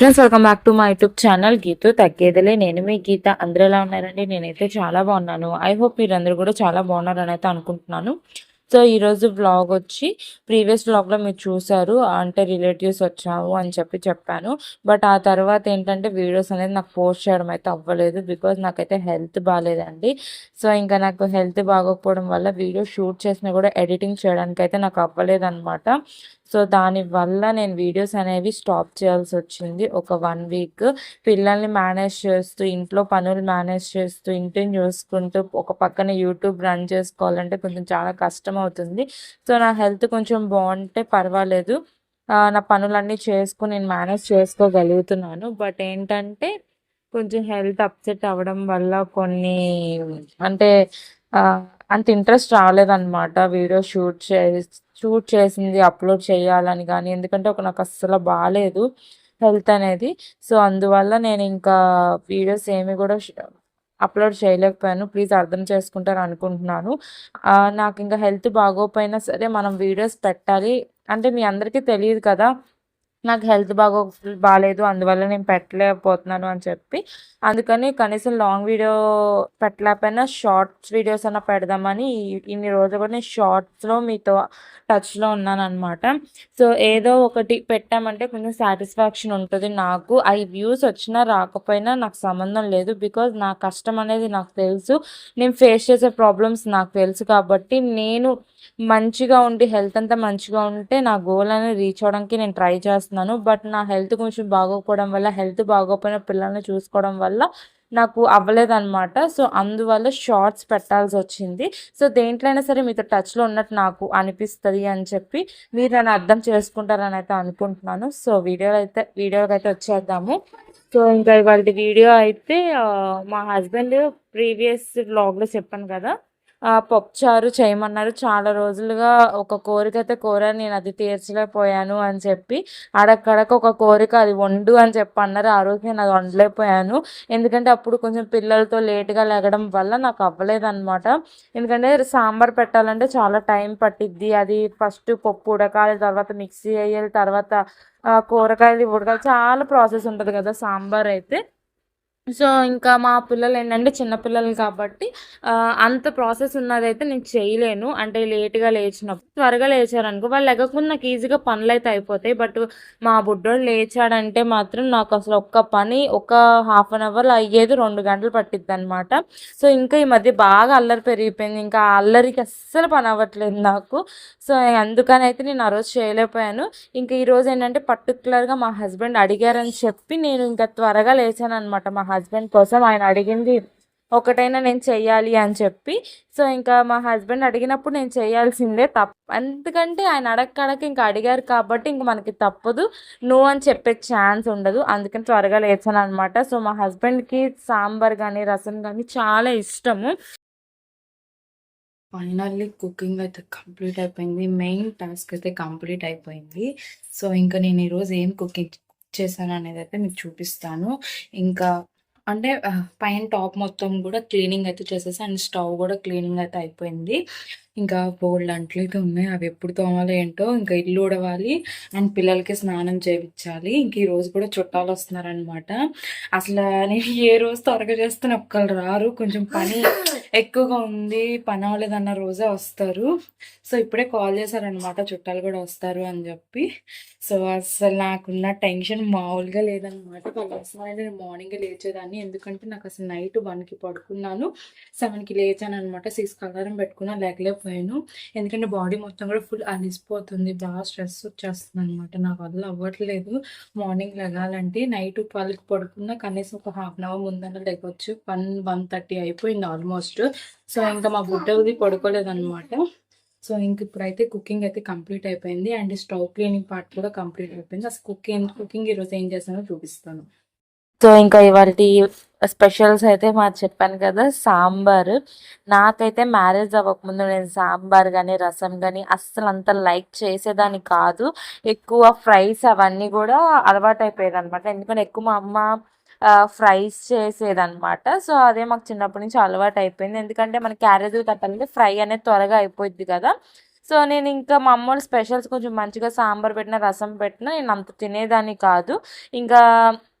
Friends welcome back to మా YouTube channel Geetu తగ్గేదిలే. నేను మీ గీత. అందరూ ఎలా ఉన్నారండి? నేనైతే చాలా బాగున్నాను. ఐ హోప్ మీరందరూ కూడా చాలా బాగున్నారని అయితే అనుకుంటున్నాను. సో ఈరోజు వ్లాగ్ వచ్చి ప్రీవియస్ వ్లాగ్లో మీరు చూసారు అంటే రిలేటివ్స్ వచ్చాము అని చెప్పి చెప్పాను. బట్ ఆ తర్వాత ఏంటంటే వీడియోస్ అనేది నాకు పోస్ట్ చేయడం అయితే అవ్వలేదు. బికాజ్ నాకైతే హెల్త్ బాగాలేదండి సో ఇంకా నాకు హెల్త్ బాగోకపోవడం వల్ల వీడియో షూట్ చేసినా కూడా ఎడిటింగ్ చేయడానికి అయితే నాకు అవ్వలేదు అనమాట సో దానివల్ల నేను వీడియోస్ అనేవి స్టాప్ చేయాల్సి వచ్చింది. ఒక వన్ వీక్ పిల్లల్ని మేనేజ్ చేస్తూ ఇంట్లో పనులు మేనేజ్ చేస్తూ ఇంటిని చూసుకుంటూ ఒక పక్కన యూట్యూబ్ రన్ చేసుకోవాలంటే కొంచెం చాలా కష్టం అవుతుంది. సో నా హెల్త్ కొంచెం బాగుంటే పర్వాలేదు. నా పనులన్నీ చేసుకుని నేను మేనేజ్ చేసుకోగలుగుతున్నాను. బట్ ఏంటంటే కొంచెం హెల్త్ అప్సెట్ అవ్వడం వల్ల కొన్ని అంటే అంత ఇంట్రెస్ట్ రాలేదన్నమాట. వీడియో షూట్ చే షూట్ చేసింది అప్లోడ్ చేయాలని కానీ ఎందుకంటే ఒక నాకు అస్సలు బాగాలేదు హెల్త్ అనేది. సో అందువల్ల నేను ఇంకా వీడియోస్ ఏమి కూడా అప్లోడ్ చేయలేకపోయాను. ప్లీజ్ అర్థం చేసుకుంటారు అనుకుంటున్నాను. నాకు ఇంకా హెల్త్ బాగోపోయినా సరే మనం వీడియోస్ పెట్టాలి. అంటే మీ అందరికీ తెలియదు కదా నాకు హెల్త్ బాగో బాగాలేదు అందువల్ల నేను పెట్టలేకపోతున్నాను అని చెప్పి. అందుకని కనీసం లాంగ్ వీడియో పెట్టలేకపోయినా షార్ట్స్ వీడియోస్ అన్న పెడదామని ఇన్ని రోజులు కూడా నేను షార్ట్స్లో మీతో టచ్లో ఉన్నాను అనమాట సో ఏదో ఒకటి పెట్టామంటే కొంచెం సాటిస్ఫాక్షన్ ఉంటుంది నాకు. అవి వ్యూస్ వచ్చినా రాకపోయినా నాకు సంబంధం లేదు. బికాజ్ నా కష్టం అనేది నాకు తెలుసు. నేను ఫేస్ చేసే ప్రాబ్లమ్స్ నాకు తెలుసు కాబట్టి నేను మంచిగా ఉండి హెల్త్ అంతా మంచిగా ఉంటే నా గోల్ అనేది రీచ్ అవ్వడానికి నేను ట్రై చేస్తాను చేస్తున్నాను. బట్ నా హెల్త్ కొంచెం బాగోకపోవడం వల్ల హెల్త్ బాగోపోయిన పిల్లల్ని చూసుకోవడం వల్ల నాకు అవ్వలేదన్నమాట. సో అందువల్ల షార్ట్స్ పెట్టాల్సి వచ్చింది. సో దేంట్లైనా సరే మీతో టచ్లో ఉన్నట్టు నాకు అనిపిస్తుంది అని చెప్పి మీరు నన్ను అర్థం చేసుకుంటారని అయితే అనుకుంటున్నాను. సో వీడియోలో అయితే వీడియోకి అయితే వచ్చేద్దాము. సో ఇంకా ఇవాళ వీడియో అయితే మా హస్బెండ్ ప్రీవియస్ బ్లాగ్లో చెప్పాను కదా. పప్పుచారు చేయమన్నారు. చాలా రోజులుగా ఒక కోరిక అయితే కోరాను నేను అది తీర్చలేకపోయాను అని చెప్పి అడక్కడక ఒక కోరిక అది వండు అని చెప్పి అన్నారు ఆ రోజు నేను అది వండలేకపోయాను. ఎందుకంటే అప్పుడు కొంచెం పిల్లలతో లేట్గా లేగడం వల్ల నాకు అవ్వలేదన్నమాట. ఎందుకంటే సాంబార్ పెట్టాలంటే చాలా టైం పట్టిద్ది. అది ఫస్ట్ పప్పు ఉడకాలి తర్వాత మిక్సీ వేయాలి తర్వాత కూరగాయలు ఉడకాలి. చాలా ప్రాసెస్ ఉంటుంది కదా సాంబార్ అయితే. సో ఇంకా మా పిల్లలు ఏంటంటే చిన్నపిల్లలు కాబట్టి అంత ప్రాసెస్ ఉన్నదైతే నేను చేయలేను. అంటే లేట్గా లేచినప్పుడు త్వరగా లేచారనుకో వాళ్ళు లెగకుండా నాకు ఈజీగా పనులు అయితే అయిపోతాయి. బట్ మా బుడ్డోడు లేచాడంటే మాత్రం నాకు అసలు ఒక్క పని ఒక హాఫ్ అన్ అవర్లో అయ్యేది రెండు గంటలు పట్టిద్ది అనమాట సో ఇంకా ఈ మధ్య బాగా అల్లరి పెరిగిపోయింది. ఇంకా అల్లరికి అస్సలు పని అవ్వట్లేదు నాకు. సో అందుకని అయితే నేను ఆ రోజు చేయలేకపోయాను. ఇంకా ఈరోజు ఏంటంటే పర్టికులర్గా మా హస్బెండ్ అడిగారని చెప్పి నేను ఇంకా త్వరగా లేచాను అనమాట మా హస్బెండ్ కోసం ఆయన అడిగింది ఒకటైనా నేను చెయ్యాలి అని చెప్పి. సో ఇంకా మా హస్బెండ్ అడిగినప్పుడు నేను చేయాల్సిందే తప్ప ఎందుకంటే ఆయన అడగడక ఇంకా అడిగారు కాబట్టి ఇంక మనకి తప్పదు. నో అని చెప్పే ఛాన్స్ ఉండదు. అందుకని త్వరగా లేచాను అనమాట సో మా హస్బెండ్కి సాంబార్ కానీ రసం కానీ చాలా ఇష్టము. ఫైనల్లీ కుకింగ్ అయితే కంప్లీట్ అయిపోయింది. మెయిన్ టాస్క్ అయితే కంప్లీట్ అయిపోయింది. సో ఇంకా నేను ఈరోజు ఏం కుకింగ్ చేశాను అనేది అయితే మీకు చూపిస్తాను. ఇంకా అంటే పైన టాప్ మొత్తం కూడా క్లీనింగ్ అయితే చేసేసి అండ్ స్టవ్ కూడా క్లీనింగ్ అయితే అయిపోయింది. ఇంకా బోల్డ్ అంట్లు అయితే ఉన్నాయి. అవి ఎప్పుడు తోమాలో ఏంటో ఇంకా ఇల్లు ఉడవాలి అండ్ పిల్లలకి స్నానం చేయించాలి. ఇంక ఈ రోజు కూడా చుట్టాలు వస్తున్నారనమాట అసలు నేను ఏ రోజు త్వరగా చేస్తే ఒక్కరు రారు. కొంచెం పని ఎక్కువగా ఉంది. పని అవ్వలేదన్న రోజే వస్తారు. సో ఇప్పుడే కాల్ చేశారనమాట చుట్టాలు కూడా వస్తారు అని చెప్పి. సో అసలు నాకున్న టెన్షన్ మామూలుగా లేదనమాట వాళ్ళు వస్తున్నారంటే నేను మార్నింగ్ లేచేదాన్ని. ఎందుకంటే నాకు అసలు నైట్ వన్కి పడుకున్నాను. సెవెన్కి లేచాను అనమాట సిక్స్ కలరం పెట్టుకున్నా. లేకలేకపోయాను. ఎందుకంటే బాడీ మొత్తం కూడా ఫుల్ అలిసిపోతుంది. బాగా స్ట్రెస్ వచ్చేస్తుంది అనమాట నా వల్ల అవ్వట్లేదు. మార్నింగ్ లెగాలంటే నైట్ ట్వెల్వ్కి పడుకున్నా కనీసం ఒక హాఫ్ అన్ అవర్ ముందన్న లేకొచ్చు వన్ వన్ థర్టీ అయిపోయింది ఆల్మోస్ట్. సో ఇంకా మా బుడ్డది పడుకోలేదన్నమాట. సో ఇంక ఇప్పుడైతే కుకింగ్ అయితే కంప్లీట్ అయిపోయింది. అండ్ స్టవ్ క్లీనింగ్ పార్ట్ కూడా కంప్లీట్ అయిపోయింది. అసలు కుకింగ్ కుకింగ్ ఈరోజు ఏం చేస్తానో చూపిస్తాను. సో ఇంకా ఇవాళ స్పెషల్స్ అయితే మాకు చెప్పాను కదా సాంబారు. నాకైతే మ్యారేజ్ అవ్వకముందు నేను సాంబార్ కానీ రసం కానీ అస్సలు అంత లైక్ చేసేదాన్ని కాదు. ఎక్కువ ఫ్రైస్ అవన్నీ కూడా అలవాటు అయిపోయేది అనమాట ఎందుకంటే ఎక్కువ మా అమ్మ ఫ్రైస్ చేసేదనమాట సో అదే మాకు చిన్నప్పటి నుంచి అలవాటు అయిపోయింది ఎందుకంటే మన క్యారేజీలు కట్టాలంటే ఫ్రై అనేది త్వరగా అయిపోయింది కదా. సో నేను ఇంకా మా అమ్మోళ్ళు స్పెషల్స్ కొంచెం మంచిగా సాంబార్ పెట్టిన రసం పెట్టిన నేను అంత తినేదాన్ని కాదు. ఇంకా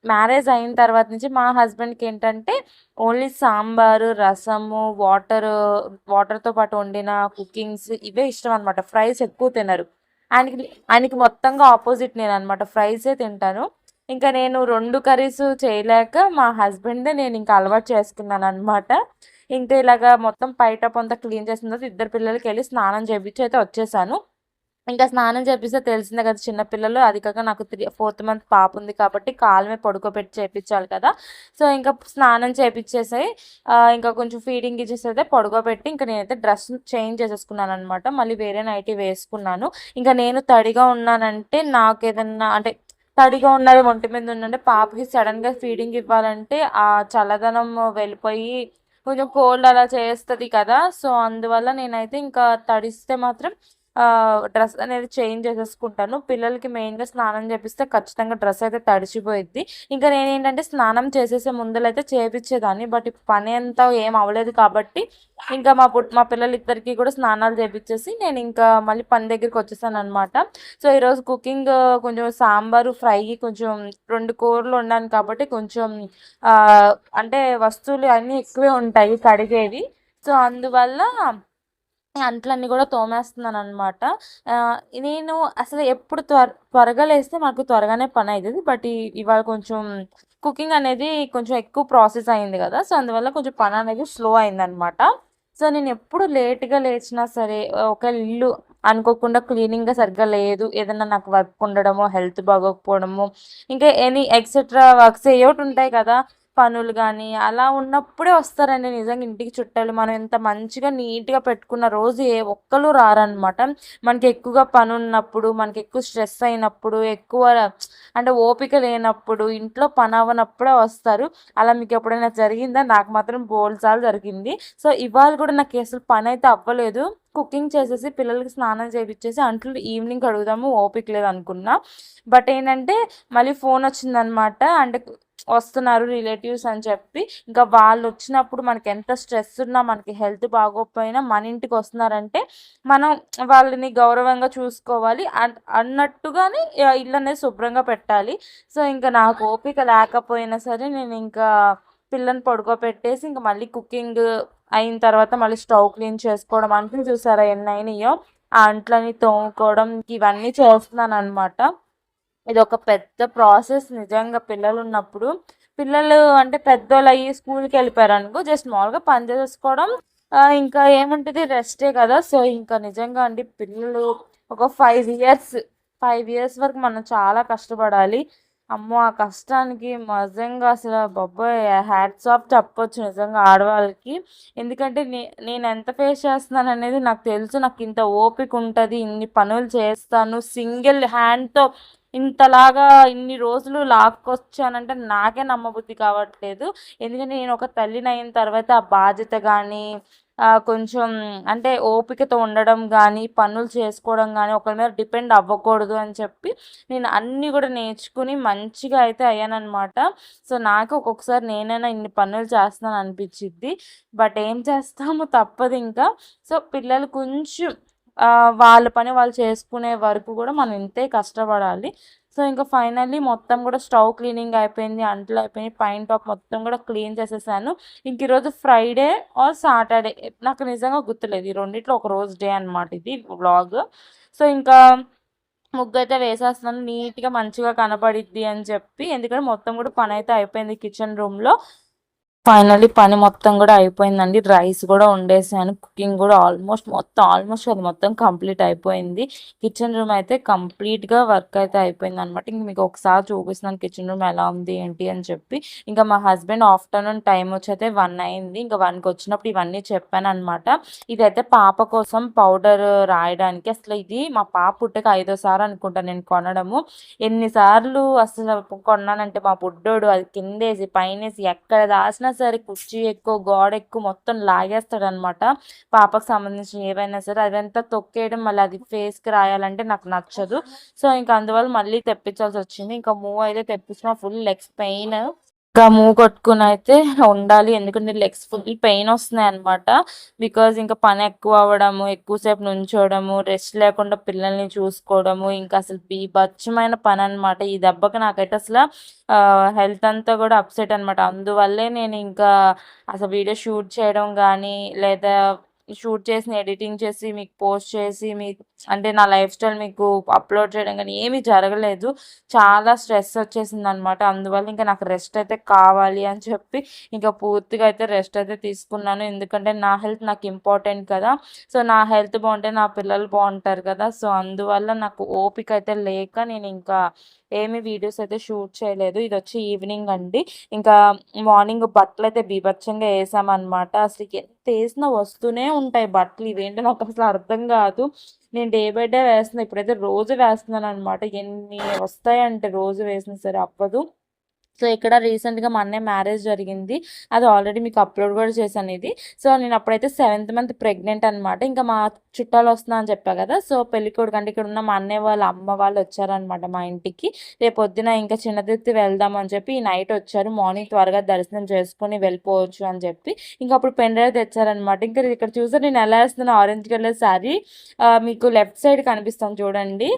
మ్యారేజ్ అయిన తర్వాత నుంచి మా హస్బెండ్కి ఏంటంటే ఓన్లీ సాంబారు రసము వాటర్ వాటర్తో పాటు వండిన కుకింగ్స్ ఇవే ఇష్టం అనమాట ఫ్రైస్ ఎక్కువ తినరు. ఆయనకి ఆయనకి మొత్తంగా ఆపోజిట్ నేను అనమాట ఫ్రైసే తింటాను. ఇంకా నేను రెండు కర్రీస్ చేయలేక మా హస్బెండే నేను ఇంకా అలవాటు చేసుకున్నాను అనమాట ఇంకా ఇలాగా మొత్తం పైట పొంత క్లీన్ చేసిన తర్వాత ఇద్దరు పిల్లలకి వెళ్ళి స్నానం చేయించి అయితే వచ్చేసాను. ఇంకా స్నానం చేపిస్తే తెలిసిందే కదా చిన్నపిల్లలు అది కాక నాకు త్రీ ఫోర్త్ మంత్ పాప ఉంది కాబట్టి కాలు మీద పడుకోబెట్టి చేపించాలి కదా. సో ఇంకా స్నానం చేపించేసి ఇంకా కొంచెం ఫీడింగ్ ఇచ్చేసైతే పడుకోబెట్టి ఇంకా నేనైతే డ్రెస్ చేంజ్ చేసేసుకున్నాను అనమాట మళ్ళీ వేరే నైటీ వేసుకున్నాను. ఇంకా నేను తడిగా ఉన్నానంటే నాకు ఏదన్నా అంటే తడిగా ఉన్నది ఒంటి మీద ఉందంటే పాపకి సడన్గా ఫీడింగ్ ఇవ్వాలంటే ఆ చల్లదనం వెళ్ళిపోయి కొంచెం కోల్డ్ అలా చేస్తుంది కదా. సో అందువల్ల నేనైతే ఇంకా తడిస్తే మాత్రం డ్రెస్ అనేది చేంజ్ చేసేసుకుంటాను. పిల్లలకి మెయిన్గా స్నానం చేపిస్తే ఖచ్చితంగా డ్రెస్ అయితే తడిచిపోయిద్ది. ఇంకా నేనేంటంటే స్నానం చేసేసే ముందలైతే చేపించేదాన్ని బట్ పని అంతా ఏం అవ్వలేదు కాబట్టి ఇంకా మా పుట్ మా పిల్లలిద్దరికీ కూడా స్నానాలు చేపించేసి నేను ఇంకా మళ్ళీ పని దగ్గరికి వచ్చేసాను అనమాట సో ఈరోజు కుకింగ్ కొంచెం సాంబారు ఫ్రై కొంచెం రెండు కూరలు ఉన్నాను కాబట్టి కొంచెం అంటే వస్తువులు అన్నీ ఎక్కువే ఉంటాయి కడిగేవి. సో అందువల్ల అంట్లన్నీ కూడా తోమేస్తున్నాను అనమాట నేను అసలు ఎప్పుడు త్వర త్వరగా లేస్తే మాకు త్వరగానే పని అవుతుంది బట్ ఇవాళ కొంచెం కుకింగ్ అనేది కొంచెం ఎక్కువ ప్రాసెస్ అయింది కదా సో అందువల్ల కొంచెం పని అనేది స్లో అయిందనమాట సో నేను ఎప్పుడు లేట్గా లేచినా సరే ఒక ఇల్లు అనుకోకుండా క్లీనింగ్గా సరిగ్గా లేదు ఏదైనా నాకు వర్క్ ఉండడమో హెల్త్ బాగోకపోవడము ఇంకా ఎనీ ఎక్సెట్రా వర్క్స్ ఏవోటి ఉంటాయి కదా పనులు కానీ అలా ఉన్నప్పుడే వస్తారండి నిజంగా ఇంటికి చుట్టాలు. మనం ఎంత మంచిగా నీట్గా పెట్టుకున్న రోజు ఏ ఒక్కరు రారనమాట మనకి ఎక్కువగా పని ఉన్నప్పుడు మనకి ఎక్కువ స్ట్రెస్ అయినప్పుడు ఎక్కువ అంటే ఓపిక లేనప్పుడు ఇంట్లో పని అవ్వనప్పుడే వస్తారు. అలా మీకు ఎప్పుడైనా జరిగిందా? నాకు మాత్రం బోల్సార్లు జరిగింది. సో ఇవాళ కూడా నాకు అసలు పని అయితే అవ్వలేదు. కుకింగ్ చేసేసి పిల్లలకి స్నానం చేయించేసి అంట్లు ఈవినింగ్ అడుగుదాము ఓపిక లేదు అనుకున్నా బట్ ఏంటంటే మళ్ళీ ఫోన్ వచ్చిందనమాట అంటే వస్తున్నారు రిలేటివ్స్ అని చెప్పి. ఇంకా వాళ్ళు వచ్చినప్పుడు మనకి ఎంత స్ట్రెస్ ఉన్నా మనకి హెల్త్ బాగోకపోయినా మన ఇంటికి వస్తున్నారంటే మనం వాళ్ళని గౌరవంగా చూసుకోవాలి. అన్నట్టుగానే ఇల్లు అనేది శుభ్రంగా పెట్టాలి. సో ఇంకా నాకు ఓపిక లేకపోయినా సరే నేను ఇంకా పిల్లని పడుకోబెట్టేసి ఇంకా మళ్ళీ కుకింగ్ అయిన తర్వాత మళ్ళీ స్టవ్ క్లీన్ చేసుకోవడం అంటే చూసారా ఎన్ని అయినాయో? ఆ అంట్లని తోముకోవడం ఇవన్నీ చేస్తున్నాను అనమాట ఇది ఒక పెద్ద ప్రాసెస్ నిజంగా పిల్లలు ఉన్నప్పుడు పిల్లలు అంటే పెద్దోళ్ళు అయ్యి స్కూల్కి వెళ్ళిపోయారు అనుకో జస్ట్ మామూలుగా పని చేసుకోవడం ఇంకా ఏముంటుంది? రెస్టే కదా. సో ఇంకా నిజంగా అండి పిల్లలు ఒక ఫైవ్ ఇయర్స్ ఫైవ్ ఇయర్స్ వరకు మనం చాలా కష్టపడాలి. అమ్మో ఆ కష్టానికి నిజంగా అసలు బాబోయ్ హ్యాట్స్ ఆఫ్ చెప్పొచ్చు నిజంగా ఆడవాళ్ళకి. ఎందుకంటే నే నేను ఎంత ఫేస్ చేస్తున్నాను అనేది నాకు తెలుసు. నాకు ఇంత ఓపిక ఉంటుంది. ఇన్ని పనులు చేస్తాను. సింగిల్ హ్యాండ్తో ఇంతలాగా ఇన్ని రోజులు లాక్కొచ్చానంటే నాకే నమ్మబుద్ధి కావట్లేదు. ఎందుకంటే నేను ఒక తల్లిని అయిన తర్వాత ఆ బాధ్యత కానీ కొంచెం అంటే ఓపికతో ఉండడం కానీ పనులు చేసుకోవడం కానీ ఒకరి మీద డిపెండ్ అవ్వకూడదు అని చెప్పి నేను అన్నీ కూడా నేర్చుకుని మంచిగా అయితే అయ్యానమాట సో నాకు ఒక్కొక్కసారి నేనైనా ఇన్ని పనులు చేస్తాను అనిపించిద్ది. బట్ ఏం చేస్తాము తప్పదు ఇంకా. సో పిల్లలు కొంచెం వాళ్ళ పని వాళ్ళు చేసుకునే వరకు కూడా మనం ఇంతే కష్టపడాలి. సో ఇంకా ఫైనల్లీ మొత్తం కూడా స్టవ్ క్లీనింగ్ అయిపోయింది అంట్లు అయిపోయింది పైన టాప్ మొత్తం కూడా క్లీన్ చేసేసాను. ఇంక ఈరోజు ఫ్రైడే ఆర్ సాటర్డే నాకు నిజంగా గుర్తులేదు. ఈ రెండిట్లో ఒక రోజు డే అనమాట ఇది వ్లాగ్. సో ఇంకా ముగ్గు అయితే వేసేస్తున్నాను నీట్గా మంచిగా కనపడిద్ది అని చెప్పి ఎందుకంటే మొత్తం కూడా పని అయితే అయిపోయింది కిచెన్ రూమ్లో. ఫైనల్లీ పని మొత్తం కూడా అయిపోయిందండి. రైస్ కూడా వండేసాను. కుకింగ్ కూడా ఆల్మోస్ట్ మొత్తం ఆల్మోస్ట్ అది మొత్తం కంప్లీట్ అయిపోయింది. కిచెన్ రూమ్ అయితే కంప్లీట్గా వర్క్ అయితే అయిపోయింది అనమాట ఇంక మీకు ఒకసారి చూపిస్తున్నాను కిచెన్ రూమ్ ఎలా ఉంది ఏంటి అని చెప్పి. ఇంకా మా హస్బెండ్ ఆఫ్టర్నూన్ టైం వచ్చి అయితే వన్ అయింది. ఇంకా వన్కి వచ్చినప్పుడు ఇవన్నీ చెప్పాను అనమాట ఇదైతే పాప కోసం పౌడర్ రాయడానికి అసలు ఇది మా పాప పుట్టక ఐదోసారి అనుకుంటాను నేను కొనడము. ఎన్నిసార్లు అసలు కొన్నానంటే మా బుడ్డోడు అది కిందేసి పైనేసి ఎక్కడ దాసిన సరే కుర్చీ ఎక్కువ గోడ ఎక్కువ మొత్తం లాగేస్తాడనమాట పాపకు సంబంధించిన ఏవైనా సరే అదంతా తొక్కేయడం మళ్ళీ అది ఫేస్కి రాయాలంటే నాకు నచ్చదు. సో ఇంకా అందువల్ల మళ్ళీ తెప్పించాల్సి వచ్చింది. ఇంకా మూవ్ అయితే తెప్పించిన ఫుల్ లెగ్స్ పెయిన్. ఇంకా మూవ్ కొట్టుకుని అయితే ఉండాలి. ఎందుకంటే లెగ్స్ ఫుల్ పెయిన్ వస్తున్నాయి అనమాట బికాజ్ ఇంకా పని ఎక్కువ అవ్వడము ఎక్కువసేపు నుంచోవడము రెస్ట్ లేకుండా పిల్లల్ని చూసుకోవడము ఇంకా అసలు బీభత్సమైన పని అనమాట ఈ దెబ్బకి నాకైతే అసలు హెల్త్ అంతా కూడా అప్సెట్ అనమాట అందువల్లే నేను ఇంకా అసలు వీడియో షూట్ చేయడం కానీ లేదా షూట్ చేసి ఎడిటింగ్ చేసి మీకు పోస్ట్ చేసి మీకు అంటే నా లైఫ్ స్టైల్ మీకు అప్లోడ్ చేయడం కానీ ఏమీ జరగలేదు. చాలా స్ట్రెస్ వచ్చేసింది అనమాట అందువల్ల ఇంకా నాకు రెస్ట్ అయితే కావాలి అని చెప్పి ఇంకా పూర్తిగా అయితే రెస్ట్ అయితే తీసుకున్నాను. ఎందుకంటే నా హెల్త్ నాకు ఇంపార్టెంట్ కదా. సో నా హెల్త్ బాగుంటే నా పిల్లలు బాగుంటారు కదా. సో అందువల్ల నాకు ఓపిక అయితే లేక నేను ఇంకా ఏమి వీడియోస్ అయితే షూట్ చేయలేదు. ఇది వచ్చి ఈవినింగ్ అండి. ఇంకా మార్నింగ్ బట్టలు అయితే బీభత్సంగా వేసామన్నమాట. అసలు ఎంత వేసినా వస్తూనే ఉంటాయి బట్టలు. ఇవేంటో నాకు అసలు అర్థం కాదు. నేను డే బై డే వేస్తున్నా. ఇప్పుడైతే రోజు వేస్తున్నాను అనమాట ఎన్ని వస్తాయంటే రోజు వేసినా సరే అవ్వదు. సో ఇక్కడ రీసెంట్గా మా అన్నయ్య మ్యారేజ్ జరిగింది. అది ఆల్రెడీ మీకు అప్లోడ్ కూడా చేశాను ఇది. సో నేను అప్పుడైతే సెవెంత్ మంత్ ప్రెగ్నెంట్ అనమాట ఇంకా మా చుట్టాలు వస్తున్నా అని చెప్పా కదా సో పెళ్ళికొడుకు అంటే ఇక్కడ ఉన్న మా అన్నయ్య వాళ్ళ అమ్మ వాళ్ళు వచ్చారనమాట మా ఇంటికి. రేపు పొద్దున ఇంకా చిన్నదిత్తి వెళ్దాం అని చెప్పి ఈ నైట్ వచ్చారు. మార్నింగ్ త్వరగా దర్శనం చేసుకుని వెళ్ళిపోవచ్చు అని చెప్పి ఇంకా అప్పుడు పెండ్రైవ్ తెచ్చారనమాట ఇంకా ఇక్కడ చూసారు నేను ఎలా వేస్తున్నాను ఆరెంజ్ కలర్ శారీ మీకు లెఫ్ట్ సైడ్ కనిపిస్తాను చూడండి.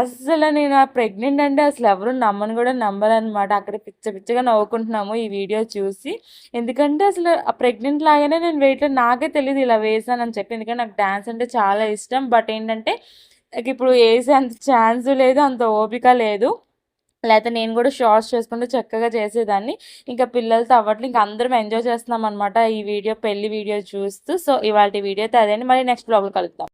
అసలు నేను ప్రెగ్నెంట్ అంటే అసలు ఎవరు నమ్మని కూడా నమ్మరనమాట అక్కడ పిచ్చ పిచ్చగా నవ్వుకుంటున్నాము ఈ వీడియో చూసి. ఎందుకంటే అసలు ఆ ప్రెగ్నెంట్ లాగానే నేను వెయిట్లో నాకే తెలియదు ఇలా వేసానని చెప్పి. ఎందుకంటే నాకు డ్యాన్స్ అంటే చాలా ఇష్టం. బట్ ఏంటంటే నాకు ఇప్పుడు వేసే అంత ఛాన్స్ లేదు అంత ఓపిక లేదు. లేకపోతే నేను కూడా షార్ట్స్ చేసుకుంటూ చక్కగా చేసేదాన్ని. ఇంకా పిల్లలతో అవ్వట్లు ఇంకా అందరం ఎంజాయ్ చేస్తున్నాం అనమాట ఈ వీడియో పెళ్ళి వీడియో చూస్తూ. సో ఇవాళ వీడియో అయితే అదే మళ్ళీ నెక్స్ట్ బ్లాగ్లో కలుద్దాం.